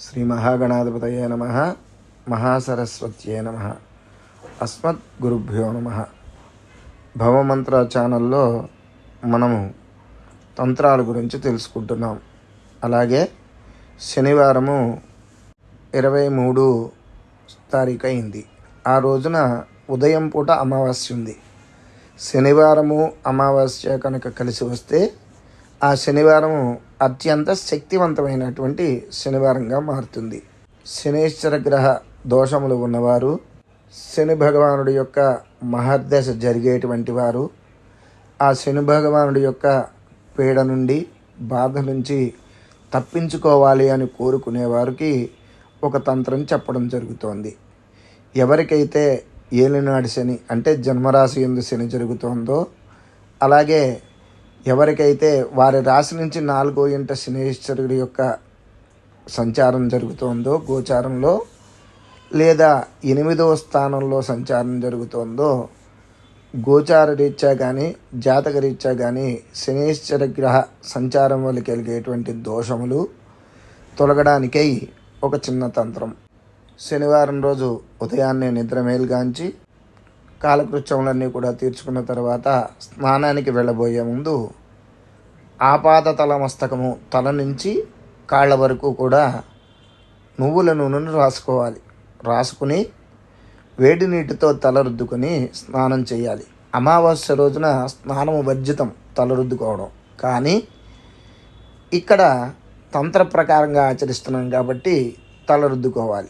శ్రీ మహాగణాధిపతయే నమ మహాసరస్వత్యే నమ. అస్మత్ గురుభ్యో నమ. భవమంత్ర ఛానల్లో మనము తంత్రాల గురించి తెలుసుకుంటున్నాం. అలాగే శనివారము ఇరవై మూడు తారీఖు అయింది ఆ రోజున ఉదయం పూట అమావాస్య ఉంది. శనివారము అమావాస్య కనుక కలిసి వస్తే ఆ శనివారం అత్యంత శక్తివంతమైనటువంటి శనివారంగా మారుతుంది. శనేశ్వర గ్రహ దోషములు ఉన్నవారు శని భగవానుడి యొక్క మహర్దశ జరిగేటువంటి వారు ఆ శని భగవానుడి యొక్క పీడ నుండి బాధ నుంచి తప్పించుకోవాలి అని కోరుకునే వారికి ఒక తంత్రం చెప్పడం జరుగుతోంది. ఎవరికైతే ఏలినాడు శని అంటే జన్మరాశి ఎందు శని జరుగుతోందో అలాగే ఎవరికైతే వారి రాశి నుంచి నాలుగో ఇంట శనేశ్వరుడి యొక్క సంచారం జరుగుతోందో గోచారంలో లేదా ఎనిమిదవ స్థానంలో సంచారం జరుగుతోందో గోచార రీత్యా కానీ జాతక రీత్యా కానీ శనేశ్వర గ్రహ సంచారం వల్ల కలిగేటువంటి దోషములు తొలగడానికై ఒక చిన్న తంత్రం. శనివారం రోజు ఉదయాన్నే నిద్ర మేలుగాంచి కాలకృత్యములన్నీ కూడా తీర్చుకున్న తర్వాత స్నానానికి వెళ్ళబోయే ముందు ఆపాద తల మస్తకము తల నుంచి కాళ్ళ వరకు కూడా నువ్వుల నూనెను రాసుకోవాలి. రాసుకుని వేడి నీటితో తల రుద్దుకొని స్నానం చేయాలి. అమావాస్య రోజున స్నానము వర్జితం తల రుద్దుకోవడం. కానీ ఇక్కడ తంత్ర ప్రకారంగా ఆచరిస్తున్నాం కాబట్టి తల రుద్దుకోవాలి.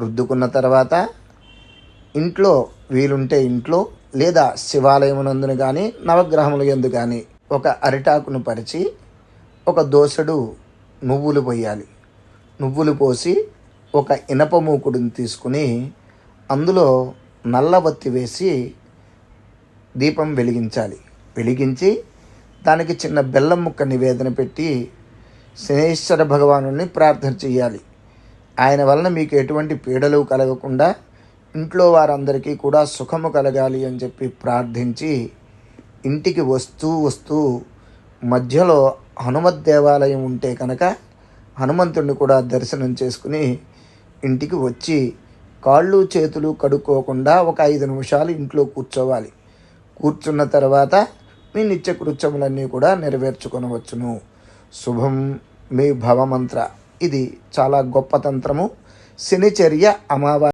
రుద్దుకున్న తర్వాత ఇంట్లో వీలుంటే ఇంట్లో లేదా శివాలయమునందును కానీ నవగ్రహముల ఎందు కానీ ఒక అరిటాకును పరిచి ఒక దోసెడు నువ్వులు పోయాలి నువ్వులు పోసి ఒక ఇనప మూకుడుని తీసుకుని అందులో నల్లబత్తి వేసి దీపం వెలిగించాలి. వెలిగించి దానికి చిన్న బెల్లం ముక్క నివేదన పెట్టి శనేశ్వర భగవాను ప్రార్థన చేయాలి ఆయన వలన మీకు ఎటువంటి పీడలు కలగకుండా ఇంట్లో వారందరికీ కూడా సుఖము కలగాలి అని చెప్పి ప్రార్థించి ఇంటికి వస్తూ వస్తూ మధ్యలో హనుమత్ దేవాలయం ఉంటే కనుక హనుమంతుడిని కూడా దర్శనం చేసుకుని ఇంటికి వచ్చి కాళ్ళు చేతులు కడుక్కోకుండా ఒక ఐదు నిమిషాలు ఇంట్లో కూర్చోవాలి. కూర్చున్న తర్వాత మీ నిత్య కృత్యములన్నీ కూడా నెరవేర్చుకొనవచ్చును. శుభం మీ భవమంత్ర. ఇది చాలా గొప్ప తంత్రము. శనిచర్య అమావా